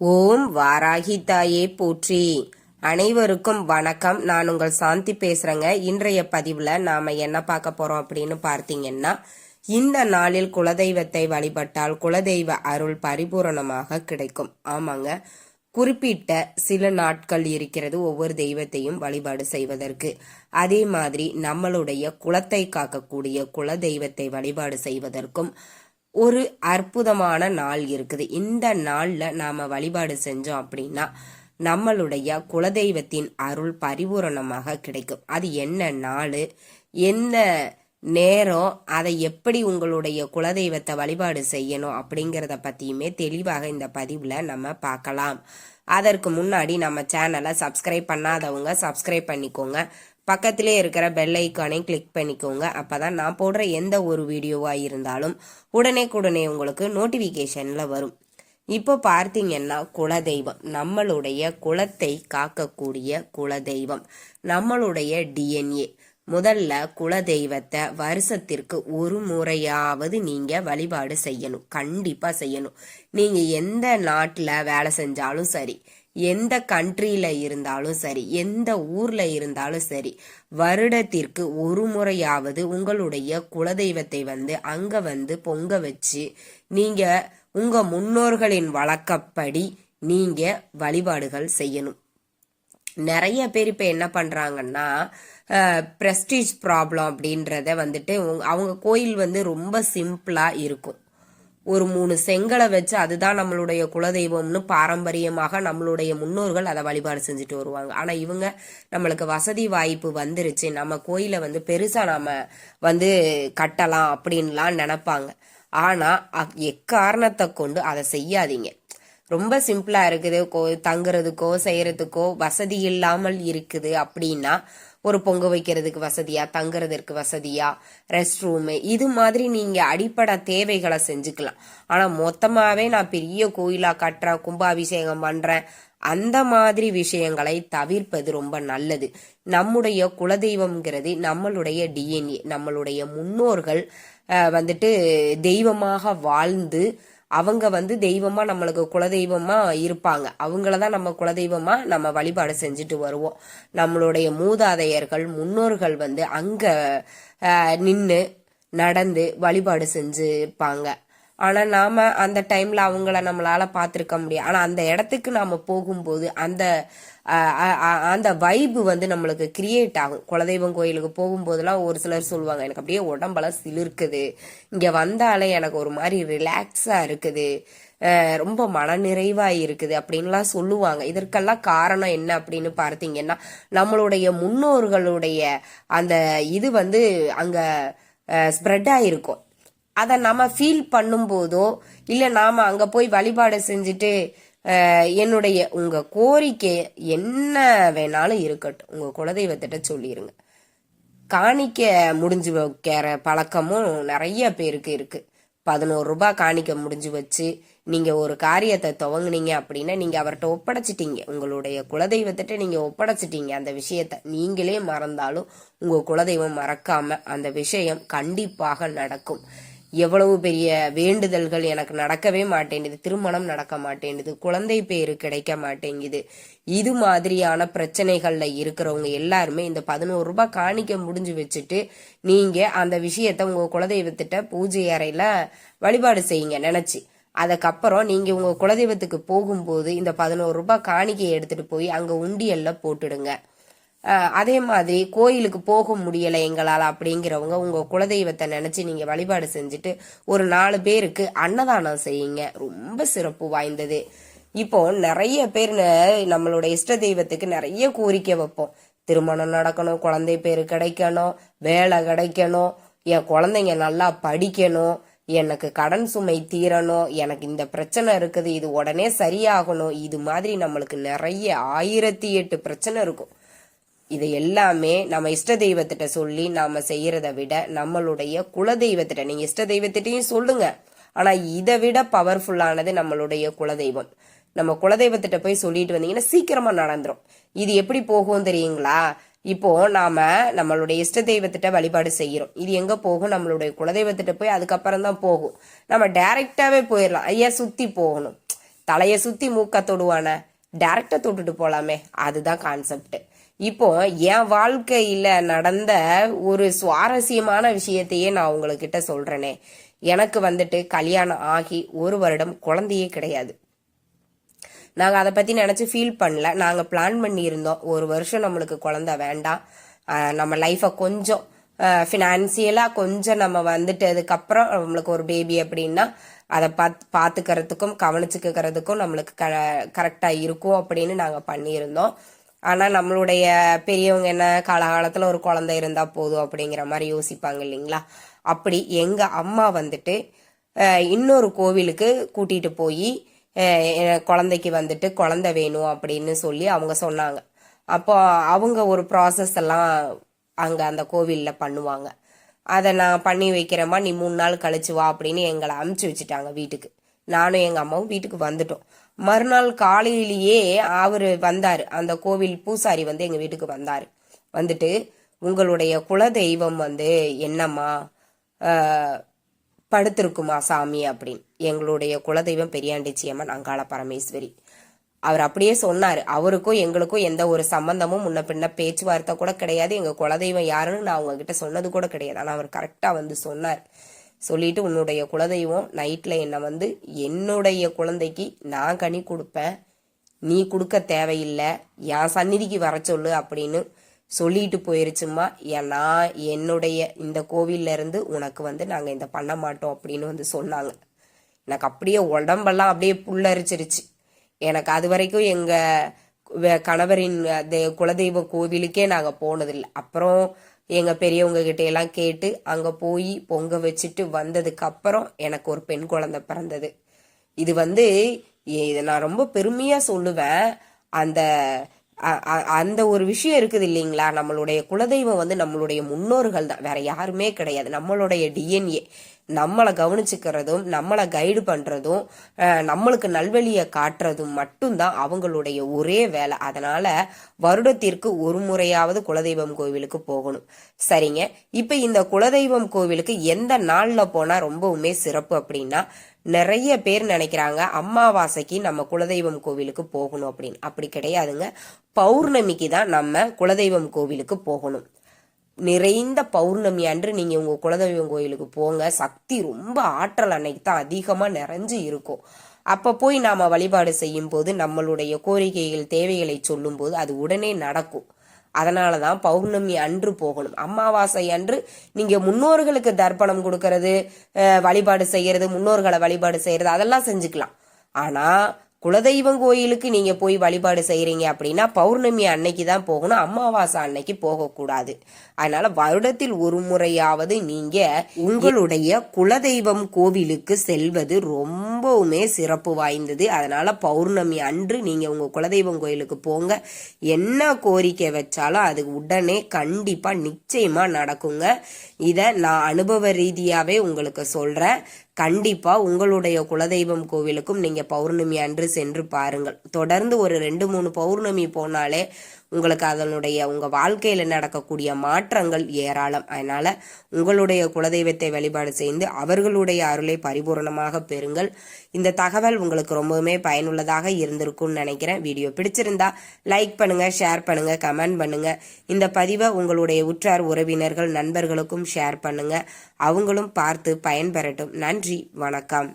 ஓம் வாராகி தாயே போற்றி. அனைவருக்கும் வணக்கம். நான் உங்கள் சாந்தி பேசுறேங்க. இன்றைய பதிவுல நாம என்ன பார்க்க போறோம் அப்படின்னு பார்த்தீங்கன்னா இந்த நாளில் குலதெய்வத்தை வழிபட்டால் குலதெய்வ அருள் பரிபூரணமாக கிடைக்கும். ஆமாங்க. குறிப்பிட்ட சில நாட்கள் இருக்கிறது ஒவ்வொரு தெய்வத்தையும் வழிபாடு செய்வதற்கு. அதே மாதிரி நம்மளுடைய குலத்தை காக்கக்கூடிய குல தெய்வத்தை வழிபாடு செய்வதற்கும் ஒரு அற்புதமான நாள் இருக்குது. இந்த நாளில் நாம் வழிபாடு செஞ்சோம் அப்படின்னா நம்மளுடைய குலதெய்வத்தின் அருள் பரிபூரணமாக கிடைக்கும். அது என்ன நாள்? எந்த நேரம்? அதை எப்படி உங்களுடைய குலதெய்வத்தை வழிபாடு செய்யணும் அப்படிங்கிறத பற்றியுமே தெளிவாக இந்த பதிவில் நம்ம பார்க்கலாம். அதற்கு முன்னாடி நம்ம சேனலை சப்ஸ்கிரைப் பண்ணாதவங்க சப்ஸ்கிரைப் பண்ணிக்கோங்க. பக்கத்திலே இருக்கிற பெல் ஐக்கானை கிளிக் பண்ணிக்கோங்க. அப்பதான் நான் போடுற எந்த ஒரு வீடியோவாக இருந்தாலும் உடனே உங்களுக்கு நோட்டிஃபிகேஷனில் வரும். இப்போ பார்த்தீங்கன்னா குலதெய்வம். நம்மளுடைய குலத்தை காக்கக்கூடிய குலதெய்வம். நம்மளுடைய டிஎன்ஏ முதல்ல குலதெய்வத்தை வருஷத்திற்கு ஒரு முறையாவது நீங்க வழிபாடு செய்யணும். கண்டிப்பா செய்யணும். நீங்க எந்த நாட்டில் வேலை செஞ்சாலும் சரி எந்த கண்ட்ரியில இருந்தாலும் சரி எந்த ஊர்ல இருந்தாலும் சரி வருடத்திற்கு ஒரு முறையாவது உங்களுடைய குலதெய்வத்தை வந்து அங்க வந்து பொங்க வச்சு நீங்க உங்க முன்னோர்களின் வழக்கப்படி நீங்க வழிபாடுகள் செய்யணும். நிறைய பேர் இப்போ என்ன பண்ணுறாங்கன்னா ப்ரெஸ்டீஜ் ப்ராப்ளம் அப்படின்றத வந்துட்டு அவங்க கோயில் வந்து ரொம்ப சிம்பிளாக இருக்கும். ஒரு மூணு செங்கலை வச்சு அதுதான் நம்மளுடைய குலதெய்வம்னு பாரம்பரியமாக நம்மளுடைய முன்னோர்கள் அதை வழிபாடு செஞ்சுட்டு வருவாங்க. ஆனால் இவங்க நம்மளுக்கு வசதி வாய்ப்பு வந்துருச்சு. நம்ம கோயிலை வந்து பெருசாக நாம் வந்து கட்டலாம் அப்படின்லாம் நினப்பாங்க. ஆனால் எக்காரணத்தை கொண்டு அதை செய்யாதீங்க. ரொம்ப சிம்பிளா இருக்குது. கோ தங்குறதுக்கோ செய்யறதுக்கோ வசதி இல்லாமல் இருக்குது அப்படின்னா ஒரு பொங்க வைக்கிறதுக்கு வசதியா தங்குறதற்கு வசதியா ரெஸ்ட் ரூமு இது மாதிரி நீங்க அடிப்படை தேவைகளை செஞ்சுக்கலாம். ஆனா மொத்தமாவே நான் பெரிய கோயிலா கட்டுறேன் கும்பாபிஷேகம் பண்றேன் அந்த மாதிரி விஷயங்களை தவிர்ப்பது ரொம்ப நல்லது. நம்முடைய குலதெய்வம்ங்கிறது நம்மளுடைய டிஎன்ஏ நம்மளுடைய முன்னோர்கள் வந்துட்டு தெய்வமாக வாழ்ந்து அவங்க வந்து தெய்வமா நம்மளுக்கு குலதெய்வமா இருப்பாங்க. அவங்கள தான் நம்ம குலதெய்வமா நம்ம வழிபாடு செஞ்சுட்டு வருவோம். நம்மளுடைய மூதாதையர்கள் முன்னோர்கள் வந்து அங்க நின்று நடந்து வழிபாடு செஞ்சுப்பாங்க. ஆனால் நாம் அந்த டைமில் அவங்கள நம்மளால் பார்த்துருக்க முடியும். ஆனால் அந்த இடத்துக்கு நாம் போகும்போது அந்த அந்த வைப்பு வந்து நம்மளுக்கு கிரியேட் ஆகும். குலதெய்வம் கோயிலுக்கு போகும்போதெல்லாம் ஒரு சிலர் சொல்லுவாங்க எனக்கு அப்படியே உடம்பெல்லாம் சிலிருக்குது. இங்கே வந்தாலே எனக்கு ஒரு மாதிரி ரிலாக்ஸாக இருக்குது. ரொம்ப மனநிறைவாக இருக்குது அப்படின்லாம் சொல்லுவாங்க. இதற்கெல்லாம் காரணம் என்ன அப்படின்னு பார்த்தீங்கன்னா நம்மளுடைய முன்னோர்களுடைய அந்த இது வந்து அங்கே ஸ்ப்ரெட் ஆகிருக்கும் அதை நம்ம ஃபீல் பண்ணும்போதோ இல்லை நாம் அங்கே போய் வழிபாடு செஞ்சுட்டு என்னுடைய உங்கள் கோரிக்கை என்ன வேணாலும் இருக்கட்டும். உங்கள் குலதெய்வத்திட்ட சொல்லிடுங்க காணிக்க முடிஞ்சு வைக்கிற பழக்கமும் நிறைய பேருக்கு இருக்குது பதினோரு ரூபாய் காணிக்க முடிஞ்சு வச்சு நீங்கள் ஒரு காரியத்தை துவங்குனீங்க அப்படின்னா நீங்கள் அவர்கிட்ட ஒப்படைச்சிட்டீங்க. உங்களுடைய குலதெய்வத்திட்ட நீங்கள் ஒப்படைச்சிட்டீங்க. அந்த விஷயத்த நீங்களே மறந்தாலும் உங்கள் குலதெய்வம் மறக்காமல் அந்த விஷயம் கண்டிப்பாக நடக்கும். எவ்வளவு பெரிய வேண்டுதல்கள் எனக்கு நடக்கவே மாட்டேங்குது திருமணம் நடக்க மாட்டேங்குது குழந்தை பேரு கிடைக்க மாட்டேங்குது. இது மாதிரியான பிரச்சனைகள்ல இருக்கிறவங்க எல்லாருமே இந்த பதினோரு ரூபாய் காணிக்க முடிஞ்சு வச்சுட்டு நீங்க அந்த விஷயத்த உங்க குலதெய்வத்திட்ட பூஜை அறையில வழிபாடு செய்யுங்க நினைச்சு. அதுக்கப்புறம் நீங்க உங்க குலதெய்வத்துக்கு போகும்போது இந்த பதினோரு ரூபாய் காணிக்கையை எடுத்துட்டு போய் அங்க உண்டியல்ல போட்டுடுங்க. அதே மாதிரி கோயிலுக்கு போக முடியலை எங்களால் அப்படிங்கிறவங்க உங்கள் குலதெய்வத்தை நினச்சி நீங்கள் வழிபாடு செஞ்சுட்டு ஒரு நாலு பேருக்கு அன்னதானம் செய்யுங்க. ரொம்ப சிறப்பு வாய்ந்தது. இப்போ நிறைய பேர் நம்மளோட இஷ்ட தெய்வத்துக்கு நிறைய கோரிக்கை வைப்போம். திருமணம் நடக்கணும் குழந்தை பேர் கிடைக்கணும் வேலை கிடைக்கணும் என் குழந்தைங்க நல்லா படிக்கணும் எனக்கு கடன் சுமை தீரணும் எனக்கு இந்த பிரச்சனை இருக்குது இது உடனே சரியாகணும் இது மாதிரி நம்மளுக்கு நிறைய ஆயிரத்தி எட்டு பிரச்சனை இருக்கும். இது எல்லாமே நம்ம இஷ்ட தெய்வத்திட்ட சொல்லி நாம செய்யறத விட நம்மளுடைய குல தெய்வத்திட்ட நீங்க இஷ்ட தெய்வத்திட்டையும் சொல்லுங்க. ஆனா இதை விட பவர்ஃபுல்லானது நம்மளுடைய குலதெய்வம் நம்ம குலதெய்வத்திட்ட போய் சொல்லிட்டு வந்தீங்கன்னா சீக்கிரமா நடந்துரும். இது எப்படி போகும் தெரியுங்களா? இப்போ நாம நம்மளுடைய இஷ்ட தெய்வத்திட்ட வழிபாடு செய்யறோம். இது எங்க போகும்? நம்மளுடைய குலதெய்வத்திட்ட போய் அதுக்கப்புறம் தான் போகும். நம்ம டைரக்டாவே போயிடலாம் ஐயா சுத்தி போகணும். தலையை சுத்தி மூக்க தொடுவானே. டேரக்டா தொட்டுட்டு போலாமே. அதுதான் கான்செப்ட் இப்போ என் வாழ்க்கையில நடந்த ஒரு சுவாரஸ்யமான விஷயத்தையே நான் உங்ககிட்ட சொல்றேனே. எனக்கு வந்துட்டு கல்யாணம் ஆகி ஒரு வருடம் குழந்தையே கிடையாது. நாங்க அதை பத்தி நினைச்சு ஃபீல் பண்ணல. நாங்க பிளான் பண்ணியிருந்தோம். ஒரு வருஷம் நம்மளுக்கு குழந்தை வேண்டாம். நம்ம லைஃபை கொஞ்சம் ஃபினான்சியலாக கொஞ்சம் நம்ம வந்துட்டதுக்கப்புறம் நம்மளுக்கு ஒரு பேபி அப்படின்னா அதை பார்த்து பார்த்துக்கிறதுக்கும் கவனிச்சுக்கிறதுக்கும் நம்மளுக்கு க கரெக்டாக இருக்கும் அப்படின்னு நாங்கள் பண்ணியிருந்தோம். ஆனால் நம்மளுடைய பெரியவங்க என்ன காலகாலத்தில் ஒரு குழந்தை இருந்தால் போதும் அப்படிங்கிற மாதிரி யோசிப்பாங்க இல்லைங்களா? அப்படி எங்கள் அம்மா வந்துட்டு இன்னொரு கோவிலுக்கு கூட்டிகிட்டு போய் குழந்தைக்கு வந்துட்டு குழந்தை வேணும் அப்படின்னு சொல்லி அவங்க சொன்னாங்க. அப்போ அவங்க ஒரு ப்ராசஸ் எல்லாம் அங்கே அந்த கோவிலில் பண்ணுவாங்க. அதை நான் பண்ணி வைக்கிறேம்மா நீ மூணு நாள் கழிச்சு வா அப்படின்னு எங்களை அமுச்சு வச்சுட்டாங்க வீட்டுக்கு. நானும் எங்கள் அம்மாவும் வீட்டுக்கு வந்துட்டோம். மறுநாள் காலையிலேயே அவர் வந்தார். அந்த கோவில் பூசாரி வந்து எங்கள் வீட்டுக்கு வந்தார். வந்துட்டு உங்களுடைய குலதெய்வம் வந்து என்னம்மா? படுத்திருக்குமா சாமி? அப்படின்னு. எங்களுடைய குலதெய்வம் பெரியாண்டிச்சி அம்மன் அங்காள பரமேஸ்வரி. அவர் அப்படியே சொன்னார். அவருக்கும் எங்களுக்கும் எந்த ஒரு சம்பந்தமும் முன்ன பின்ன பேச்சுவார்த்தை கூட கிடையாது. எங்கள் குலதெய்வம் யாருன்னு நான் உங்ககிட்ட சொன்னது கூட கிடையாது. ஆனால் அவர் கரெக்டாக வந்து சொன்னார். சொல்லிட்டு உன்னுடைய குலதெய்வம் நைட்டில் என்னை வந்து என்னுடைய குழந்தைக்கு நான் கனி கொடுப்பேன் நீ கொடுக்க தேவையில்லை என் சந்நிதிக்கு வர சொல்லு அப்படின்னு சொல்லிட்டு போயிருச்சுமா ஏன் நான் என்னுடைய இந்த கோவில்ல இருந்து உனக்கு வந்து நாங்கள் இந்த பண்ண மாட்டோம் அப்படின்னு வந்து சொன்னாங்க. எனக்கு அப்படியே உடம்பெல்லாம் அப்படியே புல்லரிச்சிருச்சு. எனக்கு அது வரைக்கும் எங்கள் கணவரின் குலதெய்வ கோவிலுக்கே நாங்கள் போனதில்லை. அப்புறம் எங்க பெரியவங்க கிட்ட எல்லாம் கேட்டு அங்க போய் பொங்க வச்சுட்டு வந்ததுக்கு அப்புறம் எனக்கு ஒரு பெண் குழந்தை பிறந்தது. இது வந்து இதை நான் ரொம்ப பெருமையா சொல்லுவேன். அந்த அ- அந்த ஒரு விஷயம் இருக்குது இல்லைங்களா? நம்மளுடைய குலதெய்வம் வந்து நம்மளுடைய முன்னோர்கள் தான். வேற யாருமே கிடையாது. நம்மளுடைய டிஎன்ஏ நம்மளை கவனிச்சுக்கிறதும் நம்மளை கைடு பண்ணுறதும் நம்மளுக்கு நல்வழியை காட்டுறதும் மட்டும்தான் அவங்களுடைய ஒரே வேலை. அதனால் வருடத்திற்கு ஒரு முறையாவது குலதெய்வம் கோவிலுக்கு போகணும். சரிங்க? இப்போ இந்த குலதெய்வம் கோவிலுக்கு எந்த நாளில் போனால் ரொம்பவுமே சிறப்பு அப்படின்னா நிறைய பேர் நினைக்கிறாங்க அம்மாவாசைக்கு நம்ம குலதெய்வம் கோவிலுக்கு போகணும் அப்படின்னு. அப்படி கிடையாதுங்க. பௌர்ணமிக்கு தான் நம்ம குலதெய்வம் கோவிலுக்கு போகணும். நிறைந்த பௌர்ணமி அன்று நீங்க உங்க குலதெய்வம் கோயிலுக்கு போங்க. சக்தி ரொம்ப ஆற்றல் அன்னைக்கு தான் அதிகமா நிறைஞ்சு இருக்கும். அப்ப போய் நாம வழிபாடு செய்யும் போது நம்மளுடைய கோரிக்கைகள் தேவைகளை சொல்லும் போது அது உடனே நடக்கும். அதனால தான் பௌர்ணமி அன்று போகணும். அமாவாசை அன்று நீங்க முன்னோர்களுக்கு தர்ப்பணம் கொடுக்கறது வழிபாடு செய்யறது முன்னோர்களை வழிபாடு செய்யறது அதெல்லாம் செஞ்சுக்கலாம். ஆனா குலதெய்வம் கோயிலுக்கு நீங்க போய் வழிபாடு செய்கிறீங்க அப்படின்னா பௌர்ணமி அன்னைக்கு தான் போகணும் அமாவாசை அன்னைக்கு போகக்கூடாது. அதனால வருடத்தில் ஒரு முறையாவது நீங்க உங்களுடைய குலதெய்வம் கோவிலுக்கு செல்வது ரொம்பவுமே சிறப்பு வாய்ந்தது. அதனால பௌர்ணமி அன்று நீங்க உங்க குலதெய்வம் கோயிலுக்கு போங்க. என்ன கோரிக்கை வச்சாலும் அது உடனே கண்டிப்பா நிச்சயமா நடக்குங்க. இதை நான் அனுபவ ரீதியாவே உங்களுக்கு சொல்றேன். கண்டிப்பா உங்களுடைய குலதெய்வம் கோவிலுக்கும் நீங்க பௌர்ணமி அன்று சென்று பாருங்கள். தொடர்ந்து ஒரு ரெண்டு மூணு பௌர்ணமி போனாலே உங்களுக்கு அதனுடைய உங்கள் வாழ்க்கையில் நடக்கக்கூடிய மாற்றங்கள் ஏராளம். அதனால் உங்களுடைய குலதெய்வத்தை வழிபாடு செய்து அவர்களுடைய அருளை பரிபூரணமாக பெறுங்கள். இந்த தகவல் உங்களுக்கு ரொம்பவுமே பயனுள்ளதாக இருந்திருக்கும்னு நினைக்கிறேன். வீடியோ பிடிச்சிருந்தா லைக் பண்ணுங்கள் ஷேர் பண்ணுங்கள் கமெண்ட் பண்ணுங்கள் இந்த பதிவை உங்களுடைய உற்றார் உறவினர்கள் நண்பர்களுக்கும் ஷேர் பண்ணுங்கள் அவங்களும் பார்த்து பயன்பெறட்டும். நன்றி வணக்கம்.